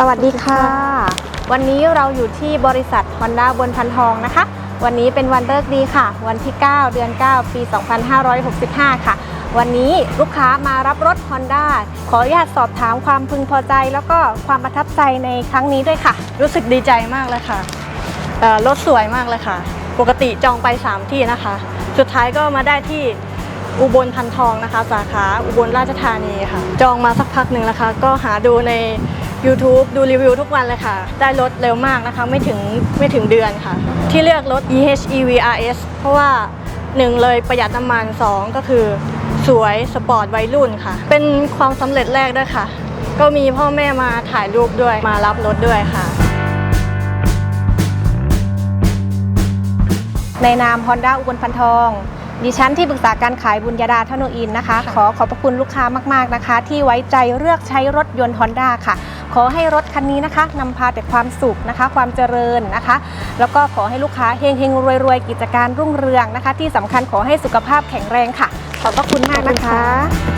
สวัสดีค่ะ วันนี้เราอยู่ที่บริษัท Honda บนพันทองนะคะ วันนี้เป็นวันเลิกดีค่ะ วันที่ 9 เดือน 9 ปี 2565 ค่ะ วันนี้ลูกค้ามารับรถ Honda ขออนุญาตสอบถามความพึงพอใจ แล้วก็ความประทับใจในครั้งนี้ด้วยค่ะ รู้สึกดีใจมากเลยค่ะเอ่อรถสวยมากเลยค่ะ ปกติจองไป 3 ที่นะคะ สุดท้ายก็มาได้ที่อุบลพันทองนะคะ สาขาอุบลราชธานีค่ะ จองมาสักพักหนึ่งแล้วค่ะก็หาดูใน YouTube ดูรีวิวทุกวันเลยค่ะ ได้รถเร็วมากนะคะ ไม่ถึงไม่ถึงเดือนค่ะ ที่เลือกรถ EHEV RS เพราะว่า 1 เลยประหยัดน้ำมัน 2 ก็คือ สวยสปอร์ตวัยรุ่นค่ะ เป็นความสำเร็จแรกด้วยค่ะ ก็มีพ่อแม่มาถ่ายรูปด้วยมารับรถด้วยค่ะ ในนาม Honda อุบลพันทองดิฉันที่ปรึกษาการขายบุญญาดาธนูอินนะคะ ขอขอบพระคุณลูกค้ามาก ๆ นะคะ ที่ไว้ใจเลือกใช้รถยนต์ Honda ค่ะ ขอให้รถคันนี้นะคะนำพาแต่ความสุขนะคะ ความเจริญนะคะ แล้วก็ขอให้ลูกค้าเฮงเฮงรวยรวยกิจการรุ่งเรืองนะคะ ที่สำคัญขอให้สุขภาพแข็งแรงค่ะ ขอบพระคุณมากนะคะ